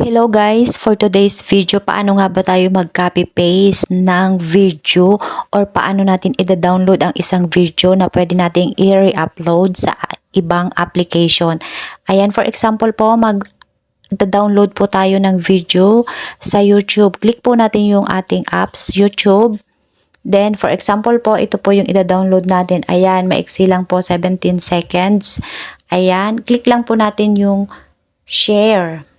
Hello guys, for today's video, paano nga ba tayo mag-copy paste ng video or paano natin i-download ang isang video na pwede nating i-re-upload sa ibang application. Ayan, for example po, mag download po tayo ng video sa YouTube. Click po natin yung ating apps, YouTube. Then, for example po, ito po yung ida-download natin. Ayan, maiksi lang po, 17 seconds. Ayan, click lang po natin yung share.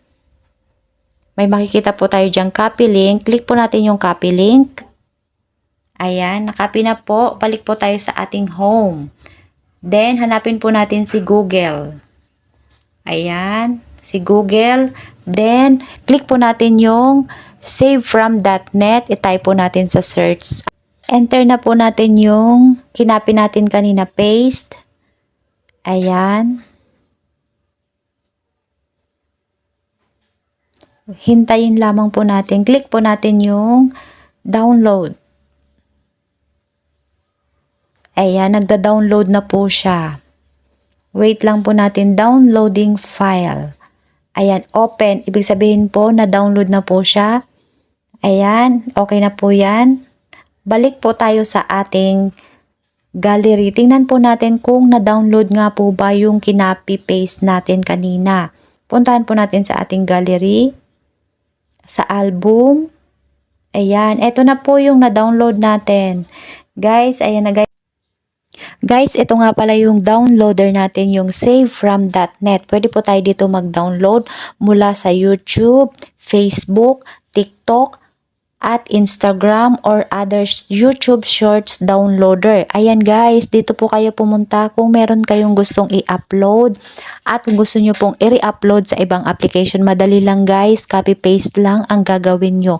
May makikita po tayo dyan copy link. Click po natin yung copy link. Ayan, nakopy na po. Balik po tayo sa ating home. Then, hanapin po natin si Google. Ayan, si Google. Then, click po natin yung save from.net. I-type po natin sa search. Enter na po natin yung kinapi natin kanina paste. Ayan. Hintayin lamang po natin. Click po natin yung download. Ayan, nagda-download na po siya. Wait lang po natin, downloading file. Ayan, open. Ibig sabihin po na download na po siya. Ayan, okay na po yan. Balik po tayo sa ating gallery. Tingnan po natin kung na-download nga po ba yung kinapi-paste natin kanina. Puntahan po natin sa ating gallery sa album. Ayan, eto na po yung na-download natin. Guys, ayan na guys. Guys, ito nga pala yung downloader natin, yung savefrom.net. Pwede po tayo dito mag-download mula sa YouTube, Facebook, TikTok, at Instagram or other YouTube Shorts downloader. Ayan guys, dito po kayo pumunta kung meron kayong gustong i-upload at gusto nyo pong i-re-upload sa ibang application. Madali lang guys, copy-paste lang ang gagawin nyo.